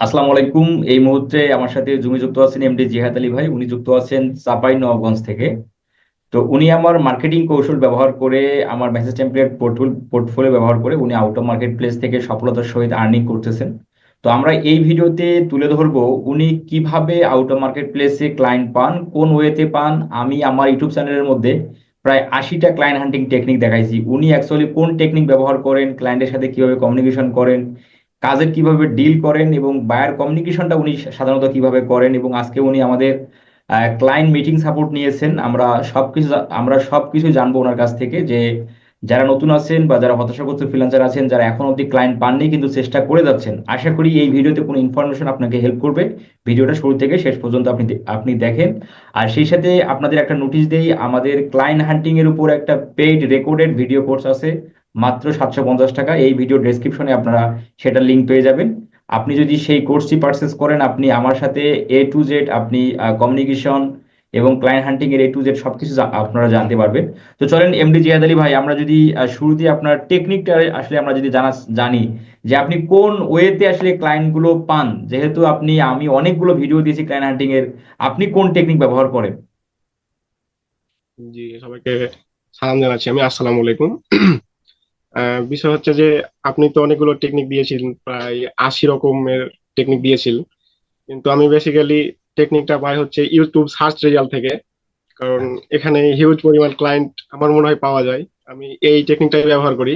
আসসালামু আলাইকুম। এই মুহূর্তে আমার সাথে জুমে যুক্ত আছেন এমডি জিহাদ আলী ভাই। উনি যুক্ত আছেন চাপাই নবাবগঞ্জ থেকে। তো উনি আমার মার্কেটিং কৌশল ব্যবহার করে, আমার মেসেজ টেমপ্লেট পোর্টফোলিও ব্যবহার করে উনি আউট অফ মার্কেট প্লেস থেকে সফলতার সহিত আর্নিং করতেছেন। তো আমরা এই ভিডিওতে তুলে ধরবো উনি কীভাবে আউট অফ মার্কেট প্লেসে ক্লায়েন্ট পান, কোন ওয়েতে পান। আমি আমার ইউটিউব চ্যানেলের মধ্যে প্রায় আশিটা ক্লায়েন্ট হান্টিং টেকনিক দেখাইছি। উনি অ্যাকচুয়ালি কোন টেকনিক ব্যবহার করেন ক্লায়েন্টের সাথে কীভাবে কমিউনিকেশন করেন কাজের কীভাবে ডিল করেন এবং বায়ার কমিউনিকেশনটা উনি সাধারণত কীভাবে করেন এবং আজকে উনি আমাদের ক্লায়েন্ট মিটিং সাপোর্ট নিয়েছেন, আমরা সবকিছু আমরা সবকিছু জানব ওনার কাছ থেকে যে যারা নতুন আছেন বা যারা হতাশাগ্রস্ত ফ্রিল্যান্সার আছেন, যারা এখন অব্দি ক্লায়েন্ট পাননি কিন্তু চেষ্টা করে যাচ্ছেন, আশা করি এই ভিডিওতে কোনো ইনফরমেশন আপনাকে হেল্প করবে। ভিডিওটা শুরু থেকে শেষ পর্যন্ত আপনি আপনি দেখেন। আর সেই সাথে আপনাদের একটা নোটিশ দেই, আমাদের ক্লায়েন্ট হান্টিং এর উপর একটা পেইড রেকর্ডেড ভিডিও কোর্স আছে। মাত্র সাতশো পঞ্চাশ টাকা। এই ভিডিও ডেসক্রিপশনে আপনারা সেটার লিঙ্ক পেয়ে যাবেন। আপনি যদি সেই কোর্সটি পারচেস করেন, আপনি আমার সাথে এ টু জেড আপনি কমিউনিকেশন এবং ক্লায়েন্ট হান্টিং এর এ টু জেড সবকিছু আপনারা জানতে পারবেন। তো চলেন এমডি জিয়াদ আলী ভাই, আমরা যদি শুরুতে আপনার টেকনিকটা আসলে আমরা যদি জানা, জানি যে আপনি কোন ওয়েতে আসলে ক্লায়েন্টগুলো পান, যেহেতু আপনি, আমি অনেকগুলো ভিডিও দিয়েছি ক্লায়েন্ট হান্টিং এর, আপনি কোন টেকনিক ব্যবহার করেন? জি, সবাইকে সালাম জানাচ্ছি আমি। আসসালামু আলাইকুম। বিষয় হচ্ছে যে আপনি তো অনেকগুলো টেকনিক দিয়েছিলেন প্রায় আশি রকমের টেকনিক দিয়েছিলেন কিন্তু আমি বেসিক্যালি টেকনিকটা পাই হচ্ছে ইউটিউব সার্চ রেজাল্ট থেকে। কারণ এখানে হিউজ পরিমাণ ক্লায়েন্ট আমার মনে হয় পাওয়া যায়। আমি এই টেকনিকটাই ব্যবহার করি।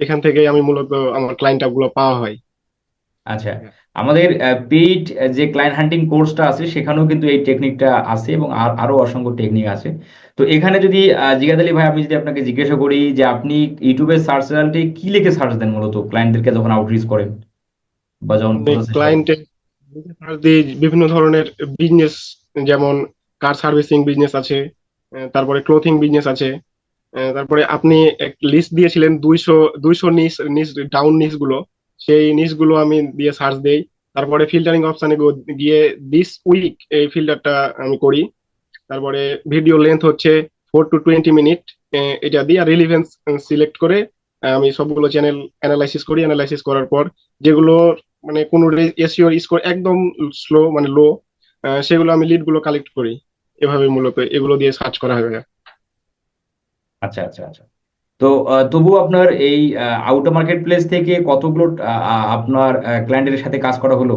এখান থেকে আমি মূলত আমার ক্লায়েন্টগুলো পাওয়া হয়। আচ্ছা আমাদের পেইড যে ক্লায়েন্ট হান্টিং কোর্সটা আছে সেখানেও কিন্তু এই টেকনিকটা আছে এবং আর আরও অসংখ্য টেকনিক আছে। তো এখানে যদি জিগাদ আলী ভাই আমি যদি আপনাকে জিজ্ঞাসা করি যে আপনি ইউটিউবের সার্চ রেজাল্টে কি লিখে সার্চ দেন মূলত? ক্লায়েন্টদেরকে যখন আউটরিচ করেন? বা যখন ক্লায়েন্টের বিভিন্ন ধরনের বিজনেস যেমন কার সার্ভিসিং বিজনেস আছে তারপরে ক্লোথিং বিজনেস আছে তারপরে আপনি এক লিস্ট দিয়েছিলেন দুইশো দুইশো নিস নিস ডাউন নিসগুলো সেই নিচগুলো আমি দিয়ে সার্চ দেই। তারপরে ফিল্টারিং অপশানে গিয়ে দিস উইক এই ফিল্টারটা আমি করি। তারপরে ভিডিও লেন্থ হচ্ছে ফোর টু টোয়েন্টি মিনিট এটা দিয়ে রিলিভেন্স সিলেক্ট করে আমি সবগুলো চ্যানেল অ্যানালাইসিস করি। অ্যানালাইসিস করার পর যেগুলো মানে কোনো এসিওর স্কোর একদম স্লো মানে লো সেগুলো আমি লিডগুলো কালেক্ট করি। এভাবে মূলত এগুলো দিয়ে সার্চ করা হয় আচ্ছা আচ্ছা আচ্ছা। তো তবু আপনার এই আউট মার্কেট প্লেস থেকে কতগুলো আপনার ক্লায়েন্টের সাথে কাজ করা হলো?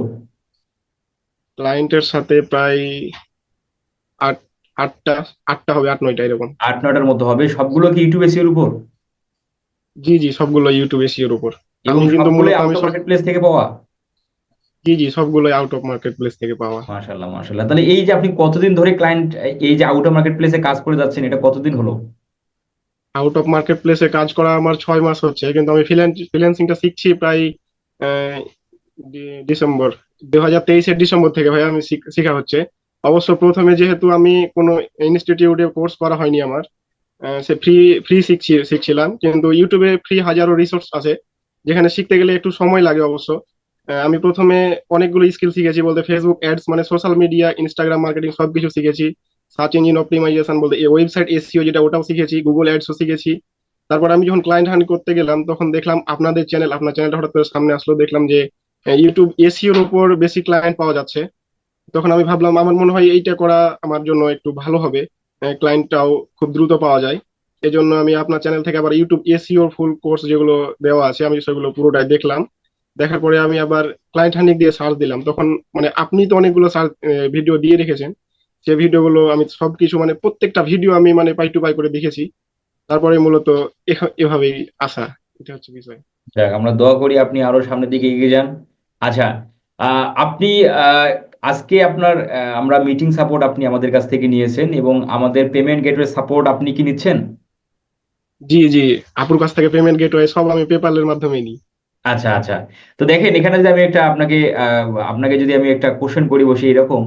ক্লায়েন্টের সাথে প্রায় আট আটটা আটটা হবে আট নয়টা এরকম। আট নয়টার মতো হবে। সবগুলো কি ইউটিউব এসিওর উপর? জি জি সবগুলো ইউটিউব এসিওর উপর। এবং কিন্তু মূলত আমি মার্কেট প্লেস থেকে পাওয়া? জি জি সবগুলো আউট অফ মার্কেট প্লেস থেকে পাওয়া। মাশাআল্লাহ মাশাআল্লাহ। তাহলে এই যে আপনি কতদিন ধরে ক্লায়েন্ট এই যে আউট অফ মার্কেট প্লেসে কাজ করে যাচ্ছেন এটা কতদিন হলো? আউট অফ মার্কেট প্লেসে কাজ করা আমার ছয় মাস হচ্ছে। কিন্তু আমি ফ্রিল্যান্সিংটা শিখছি প্রায় ডিসেম্বর দু হাজার তেইশের ডিসেম্বর থেকে ভাই আমি শেখা হচ্ছে। অবশ্য প্রথমে যেহেতু আমি কোনো ইনস্টিটিউটে কোর্স করা হয়নি আমার সে ফ্রি ফ্রি শিখছি, শিখছিলাম। কিন্তু ইউটিউবে ফ্রি হাজারো রিসোর্স আছে, যেখানে শিখতে গেলে একটু সময় লাগে অবশ্য। আমি প্রথমে অনেকগুলো স্কিল শিখেছি বলতে ফেসবুক অ্যাডস মানে সোশ্যাল মিডিয়া ইনস্টাগ্রাম মার্কেটিং সবকিছু শিখেছি। সার্চ ইঞ্জিন অপটিমাইজেশন বলতে, এই ওয়েবসাইট এসিও যেটা, ওটাও শিখেছি, গুগল অ্যাডসও শিখেছি। তারপর আমি যখন ক্লায়েন্ট হান্ট করতে গেলাম, তখন দেখলাম আপনাদের চ্যানেল আপনার চ্যানেলটা হঠাৎ করে সামনে আসলো, দেখলাম যে ইউটিউব এসিওর উপর বেশি ক্লায়েন্ট পাওয়া যাচ্ছে। তখন আমি ভাবলাম, আমার মনে হয় এইটা করা আমার জন্য একটু ভালো হবে। ক্লায়েন্টটাও খুব দ্রুত পাওয়া যায়। এজন্য আমি আপনার চ্যানেল থেকে আবার ইউটিউব এসিওর ফুল কোর্স যেগুলো দেওয়া আছে, আমি সেগুলো পুরোটাই দেখলাম। দেখার পরে আমি আবার ক্লায়েন্ট হান্ডিং দিয়ে সার্চ দিলাম। তখন মানে আপনি তো অনেকগুলো সার্চ ভিডিও দিয়ে রেখেছেন। যে ভিডিওগুলো আমি সবকিছু মানে প্রত্যেকটা ভিডিও আমি মানে পাই টু পাই করে দেখেছি। তারপরে মূলত এভাবেই আসা এটা হচ্ছে বিষয়। যাক আমরা দোয়া করি আপনি আরও সামনের দিকে এগিয়ে যান। আচ্ছা আপনি আজকে আপনার আমরা মিটিং সাপোর্ট আপনি আমাদের কাছ থেকে নিয়েছেন এবং আমাদের পেমেন্ট গেটওয়ে সাপোর্ট আপনি কি নিচ্ছেন? জি জি আপুর কাছ থেকে পেমেন্ট গেটওয়ে সব আমি পেপালের মাধ্যমে নিই। আচ্ছা আচ্ছা। তো দেখেন এখানে যদি আমি একটা আপনাকে আপনাকে যদি আমি একটা কোশ্চেন করি বসি এরকম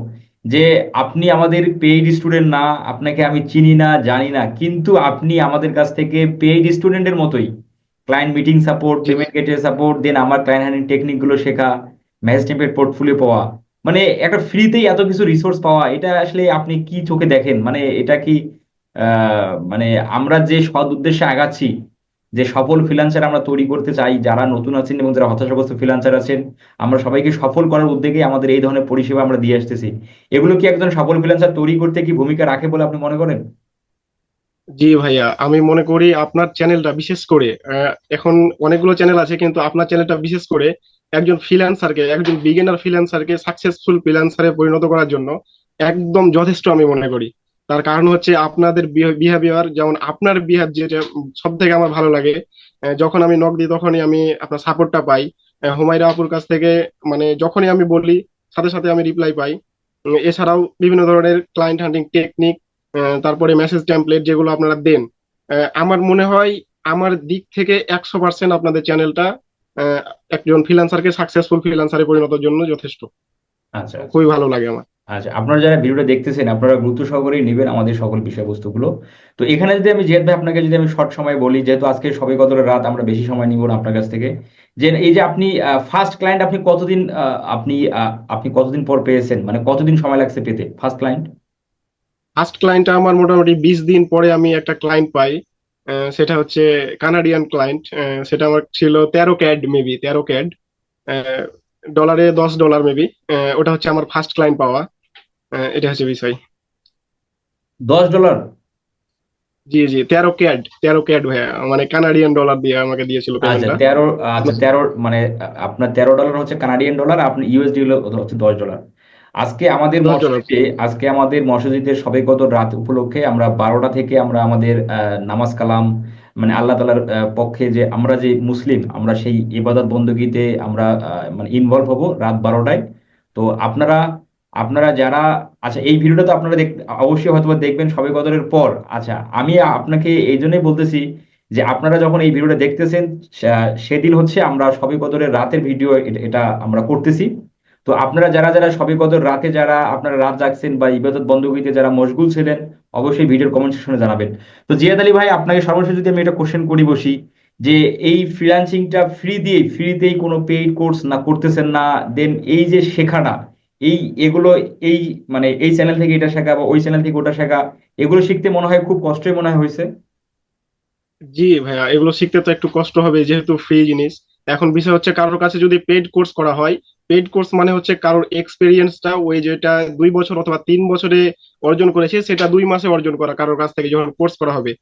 যে আপনি আমাদের পেইড স্টুডেন্ট না আপনাকে আমি চিনি না জানি না কিন্তু আপনি আমাদের কাছ থেকে পেইড স্টুডেন্টের মতোই। Client meeting support payment gateway support দেন আমার ক্লায়েন্ট হ্যান্ডিং টেকনিকগুলো শেখা ম্যানেজ টেম্পের পোর্টফোলিও পাওয়া। মানে একটা ফ্রিতেই এত কিছু রিসোর্স পাওয়া এটা আসলে আপনি কি চোখে দেখেন? মানে এটা কি মানে আমরা যে সদ উদ্দেশ্যে আগাচ্ছি যে সফল ফ্রিল্যান্সার আমরা তৈরি করতে চাই, যারা নতুন আছেন এবং যারা হতাশাগ্রস্ত ফ্রিল্যান্সার আছেন, আমরা সবাইকে সফল করার উদ্যোগে আমাদের এই ধরনের পরিষেবা আমরা দিয়ে আসতেছি। এগুলো কি একজন সফল ফ্রিল্যান্সার তৈরি করতে কি ভূমিকা রাখে বলে আপনি মনে করেন? জি ভাইয়া, আমি মনে করি আপনার চ্যানেলটা বিশেষ করে এখন অনেকগুলো চ্যানেল আছে, কিন্তু আপনার চ্যানেলটা বিশেষ করে একজন ফ্রিল্যান্সারকে একজন বিগিনার ফ্রিল্যান্সারকে সাকসেসফুল ফ্রিল্যান্সারে পরিণত করার জন্য একদম যথেষ্ট আমি মনে করি। তার কারণ হচ্ছে আপনাদের বিহেভিয়ার যেমন আপনার বিহেভ যেটা সব থেকে আমার ভালো লাগে যখন আমি নক দিই তখনই আমি আপনার সাপোর্টটা পাই। হুমায়রা আপুর কাছ থেকে মানে যখনই আমি বলি সাথে সাথে আমি রিপ্লাই পাই। এছাড়াও বিভিন্ন ধরনের ক্লায়েন্ট হান্টিং টেকনিক তারপরে মেসেজ টেমপ্লেট যেগুলো আপনারা দেন। আহ, আমার মনে হয় আমার দিক থেকে একশো পার্সেন্ট আপনাদের চ্যানেলটা একজন ফ্রিল্যান্সারকে সাকসেসফুল ফ্রিল্যান্সারে পরিণতের জন্য যথেষ্ট। আচ্ছা আচ্ছা। খুবই ভালো লাগে আমার। আচ্ছা আপনারা যারা ভিডিওটা দেখতেছেন, আপনারা গুরুত্ব সহকারেই নেবেন আমাদের সকল বিষয়বস্তুগুলো। তো এখানে যদি আমি, জিয়াদ ভাই, আপনাকে যদি আমি শর্ট সময় বলি, যেহেতু আজকে সবে কতটা রাত, আমরা বেশি সময় নিব না আপনার কাছ থেকে। যে এই যে আপনি ফার্স্ট ক্লায়েন্ট আপনি কতদিন আপনি আপনি কতদিন পর পেয়েছেন? মানে কতদিন সময় লাগছে পেতে? ফার্স্ট ক্লায়েন্ট ফার্স্ট ক্লায়েন্টটা আমার মোটামুটি বিশ দিন পরে আমি একটা ক্লায়েন্ট পাই সেটা হচ্ছে কানাডিয়ান ক্লায়েন্ট সেটা আমার ছিল তেরো ক্যাড মেবি তেরো ক্যাড ডলারে দশ ডলার মেবি ওটা হচ্ছে আমার ফার্স্ট ক্লায়েন্ট পাওয়া। এটা হচ্ছে বিষয়। দশ ডলার জি জি তেরো ক্যাড তেরো ক্যাড ভাইয়া। মানে কানাডিয়ান ডলার দিয়ে আমাকে দিয়েছিল আচ্ছা তেরো আচ্ছা তেরো মানে আপনার তেরো ডলার হচ্ছে কানাডিয়ান ডলার আপনি ইউএসডি হচ্ছে দশ ডলার আজকে আমাদের মসজিদে আজকে আমাদের মসজিদের সবে কত রাত উপলক্ষে আমরা বারোটা থেকে আমরা আমাদের নামাজ কালাম মানে আল্লাহ তালার পক্ষে যে আমরা যে মুসলিম আমরা সেই ইবাদত বন্দগীতে আমরা মানে ইনভলভ হব রাত বারোটায়। তো আপনারা আপনারা যারা আচ্ছা এই ভিডিওটা তো আপনারা দেখ, অবশ্যই হয়তো দেখবেন সবে কদরের পর। আচ্ছা আমি আপনাকে এই জন্যই বলতেছি যে আপনারা যখন এই ভিডিওটা দেখতেছেন সেদিন হচ্ছে আমরা সবে কদরের রাতের ভিডিও এটা আমরা করতেছি। তো আপনারা যারা যারা সবে কদর রাতে যারা আপনারা রাত জাগছেন বা ইবাদত বন্দীতে যারা মশগুল ছিলেন, অবশ্যই ভিডিওর কমেন্ট সেকশনে জানাবেন। তো জিয়াদ আলী ভাই, আপনাকে সর্বশেষ যদি আমি এটা কোশ্চেন করি বসি, যে এই ফ্রিল্যান্সিংটা ফ্রি দিয়ে ফ্রিতেই কোনো পেইড কোর্স না করতেছেন না দেন এই যে শেখাটা এই, এগুলো এই মানে এই চ্যানেল থেকে এটা শেখা বা ওই চ্যানেল থেকে ওটা শেখা, এগুলো শিখতে মনে হয় খুব কষ্টই মনে হয় হয়েছে। জি ভাইয়া, এগুলো শিখতে তো একটু কষ্ট হবে যেহেতু ফ্রি জিনিস। এখন বিষয় হচ্ছে কারোর কাছে যদি পেড কোর্স করা হয় পেড কোর্স মানে হচ্ছে কারোর এক্সপিরিয়েন্সটা ওই যেটা দুই বছর অথবা তিন বছরে অর্জন করেছে, সেটা দুই মাসে অর্জন করা কারোর কাছ থেকে যখন কোর্স করা হবে।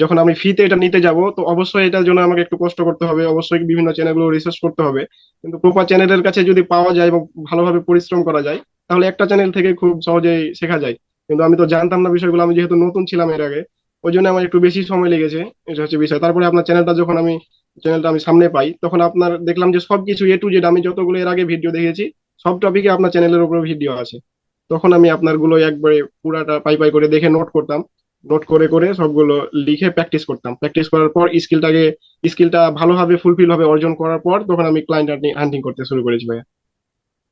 যখন আমি ফ্রিতে এটা নিতে যাব, তো অবশ্যই এটার জন্য আমাকে একটু কষ্ট করতে হবে। অবশ্যই বিভিন্ন চ্যানেলগুলো রিসার্চ করতে হবে। কিন্তু প্রপার চ্যানেলের কাছে যদি পাওয়া যায় এবং ভালোভাবে পরিশ্রম করা যায়, তাহলে একটা চ্যানেল থেকে খুব সহজেই শেখা যায়। কিন্তু আমি তো জানতাম না বিষয়গুলো, আমি যেহেতু নতুন ছিলাম এর আগে, ওই জন্য আমার একটু বেশি সময় লেগেছে, এটা হচ্ছে বিষয়। তারপরে আপনার চ্যানেলটা যখন আমি চ্যানেলটা আমি সামনে পাই, তখন আপনার দেখলাম যে সবকিছু এ টু জেড আমি যতগুলো এর আগে ভিডিও দেখেছি, সব টপিকে আপনার চ্যানেলের উপরে ভিডিও আছে। তখন আমি আপনারগুলো একবারে পুরাটা পাই পাই করে দেখে নোট করতাম। নোট করে করে সবগুলো লিখে প্র্যাকটিস করতাম। প্র্যাকটিস করার পর স্কিলটাকে স্কিলটা ভালোভাবে ফুলফিল হবে, অর্জন করার পর তখন আমি ক্লায়েন্ট হান্টিং করতে শুরু করেছি ভাইয়া।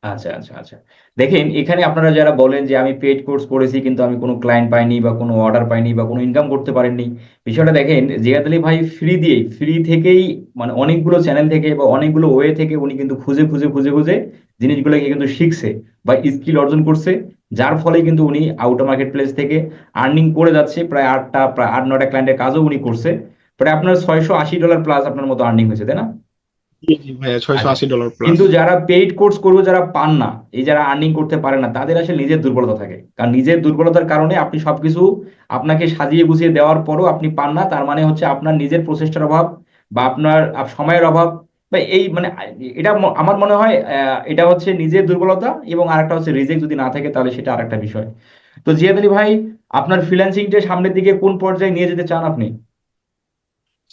আচ্ছা আচ্ছা আচ্ছা। দেখেন, এখানে আপনারা যারা বলেন যে আমি পেড কোর্স করেছি কিন্তু আমি কোনো ক্লায়েন্ট পাইনি বা কোনো অর্ডার পাইনি বা কোনো ইনকাম করতে পারেননি, বিষয়টা দেখেন, জিয়াদ আলী ভাই ফ্রি দিয়ে ফ্রি থেকেই মানে অনেকগুলো চ্যানেল থেকে বা অনেকগুলো ওয়ে থেকে উনি কিন্তু খুঁজে খুঁজে খুঁজে খুঁজে জিনিসগুলোকে কিন্তু শিখছে বা স্কিল অর্জন করছে, যার ফলে কিন্তু উনি আউট মার্কেট প্লেস থেকে আর্নিং করে যাচ্ছে, প্রায় আটটা, প্রায় আট, নয়টা ক্লায়েন্টের কাজও উনি করছে। প্রায় আপনার ছয়শো আশি ডলার প্লাস আপনার মতো আর্নিং হয়েছে, তাই না? কিন্তু যারা পেইড কোর্স করবে যারা পান না এই যারা আর্নিং করতে পারে না তাদের আসলে নিজের দুর্বলতা থাকে। কারণ নিজের দুর্বলতার কারণে আপনি সবকিছু আপনাকে সাজিয়ে গুছিয়ে দেওয়ার পরও আপনি পান না তার মানে হচ্ছে আপনার নিজের প্রচেষ্টার অভাব বা আপনার সময়ের অভাব বা এই মানে এটা আমার মনে হয় আহ, এটা হচ্ছে নিজের দুর্বলতা এবং আরেকটা হচ্ছে রিজেক্ট যদি না থাকে তাহলে সেটা আরেকটা বিষয়। তো জিয়াদ আলী ভাই আপনার ফ্রিল্যান্সিংটা সামনের দিকে কোন পর্যায়ে নিয়ে যেতে চান আপনি?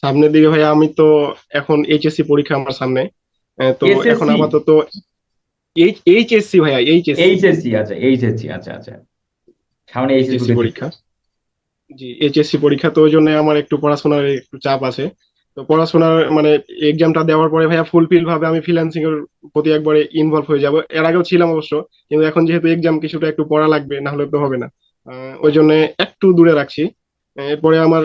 সামনের দিকে ভাইয়া আমি তো এখন এইচএসসি পরীক্ষা আমার সামনে। তো এখন আপাতত এইচ এইচএসসি ভাইয়া এইচএসসি এইচএসসি আচ্ছা এইচএসসি আচ্ছা আচ্ছা। সামনে এইচএসসি পরীক্ষা। জি এইচএসসি পরীক্ষা তো ওই জন্য আমার একটু পড়াশোনার একটু চাপ আছে। তো পড়াশোনার মানে এক্সামটা দেওয়ার পরে ভাইয়া ফুলফিল ভাবে আমি ফ্রিল্যান্সিং এর প্রতি একবারে ইনভলভ হয়ে যাব। এর আগেও ছিলাম অবশ্য কিন্তু এখন যেহেতু এক্সাম কিছুটা একটু পড়া লাগবে না হলে তো হবে না। ওই জন্য একটু দূরে রাখছি। এরপরে আমার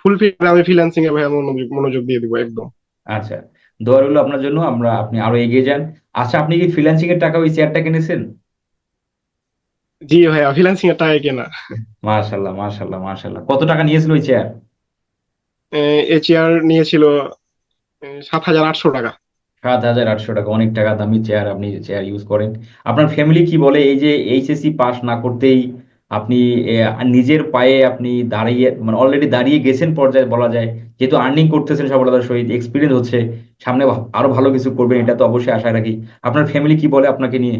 ফুলফিল আমি ফ্রিল্যান্সিং এ ভাইয়া মনোযোগ মনোযোগ দিয়ে দিব একদম। আচ্ছা দোয়া রইল আপনার জন্য আমরা আপনি আরও এগিয়ে যান। আচ্ছা আপনি কি ফ্রিল্যান্সিং এর টাকা ওই চেয়ারটা কিনেছেন? জি ভাইয়া ফ্রিল্যান্সিং এর টাকা কেনা। মাশাল্লাহ মাশাল্লাহ মাশাল্লাহ। কত টাকা নিয়েছিল ওই চেয়ার এই চেয়ার নিয়েছিল সাত হাজার আটশো টাকা। সাত হাজার আটশো টাকা অনেক টাকা দামি চেয়ার আপনি চেয়ার ইউজ করেন। আপনার ফ্যামিলি কি বলে এই যে এইচএসসি পাস না করতেই আপনি নিজের পায়ে আপনি দাঁড়িয়ে মানে অলরেডি দাঁড়িয়ে গেছেন পর্যায়ে বলা যায়, যেহেতু আর্নিং করতেছেন সফলতার সহিত এক্সপিরিয়েন্স হচ্ছে, সামনে আরও ভালো কিছু করবেন, এটা তো অবশ্যই আশা রাখি। আপনার ফ্যামিলি কি বলে আপনাকে নিয়ে?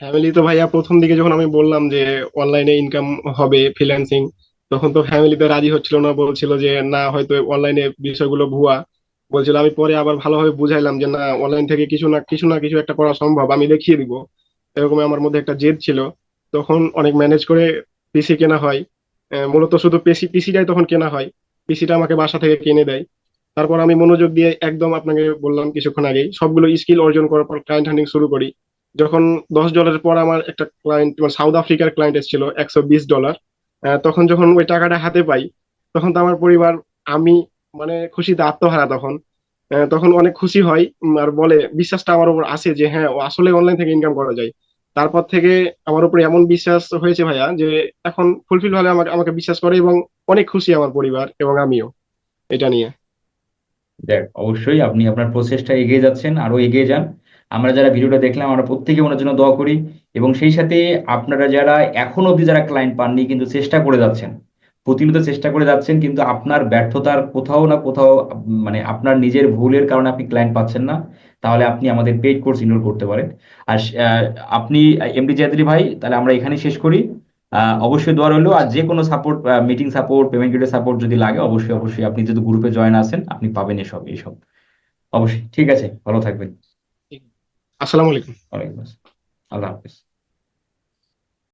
ফ্যামিলি তো ভাইয়া প্রথম দিকে যখন আমি বললাম যে অনলাইনে ইনকাম হবে ফ্রিল্যান্সিং তখন তো ফ্যামিলিতে রাজি হচ্ছিল না, বলছিল যে না, হয়তো অনলাইনে বিষয়গুলো ভুয়া। বলছিল, আমি পরে আবার ভালোভাবে বুঝাইলাম যে না অনলাইন থেকে কিছু না কিছু না কিছু একটা করা সম্ভব, আমি দেখিয়ে দিব। এরকম আমার মধ্যে একটা জেদ ছিল। তখন অনেক ম্যানেজ করে পিসি কেনা হয়। মূলত শুধু পিসি পিসিটাই তখন কেনা হয়। পিসিটা আমাকে বাসা থেকে কিনে দেয়। তারপর আমি মনোযোগ দিয়ে একদম আপনাকে বললাম কিছুক্ষণ আগেই, সবগুলো স্কিল অর্জন করার পর ক্লায়েন্ট হান্টিং শুরু করি। যখন দশ ডলারের পর আমার একটা ক্লায়েন্ট মানে সাউথ আফ্রিকার ক্লায়েন্ট এসেছিল, একশো বিশ ডলার তখন যখন ওই টাকাটা হাতে পাই, তখন তো আমার পরিবার, আমি মানে খুশিতে আত্মহারা তখন। তখন অনেক খুশি হয় আর বলে, বিশ্বাসটা আমার উপর আছে যে হ্যাঁ আসলে অনলাইন থেকে ইনকাম করা যায়। তারপর থেকে আমার উপরে এমন বিশ্বাস হয়েছে ভাইয়া যে এখন ফুলফিল ভাবে আমাকে আমাকে বিশ্বাস করে এবং অনেক খুশি আমার পরিবার এবং আমিও এটা নিয়ে। দেখ, অবশ্যই আপনি আপনার প্রসেসটা এগিয়ে যাচ্ছেন আরও এগিয়ে যান। আমরা যারা ভিডিওটা দেখলাম, আমরা প্রত্যেকে ওনার জন্য দোয়া করি এবং সেই সাথে আপনারা যারা এখনও অবধি যারা ক্লায়েন্ট পাননি, কিন্তু চেষ্টা করে যাচ্ছেন প্রতিনিয়ত চেষ্টা করে যাচ্ছেন কিন্তু আপনার ব্যর্থতার কোথাও না কোথাও মানে আপনার নিজের ভুলের কারণে আপনি ক্লায়েন্ট পাচ্ছেন না তাহলে আপনি আমাদের পেইড কোর্স ইনরোল করতে পারেন। আর আপনি এমডি জাহাদি ভাই তাহলে আমরা এখানেই শেষ করি। অবশ্যই দোয়া রইল আর যে কোনো সাপোর্ট মিটিং সাপোর্ট পেমেন্ট গেটের সাপোর্ট যদি লাগে অবশ্যই অবশ্যই আপনি যদি গ্রুপে জয়েন আছেন আপনি পাবেন এসব এইসব অবশ্যই ঠিক আছে ভালো থাকবেন। আসসালামু আলাইকুম। ওয়ালাইকুম আসসালাম। আল্লাহ হাফিজ।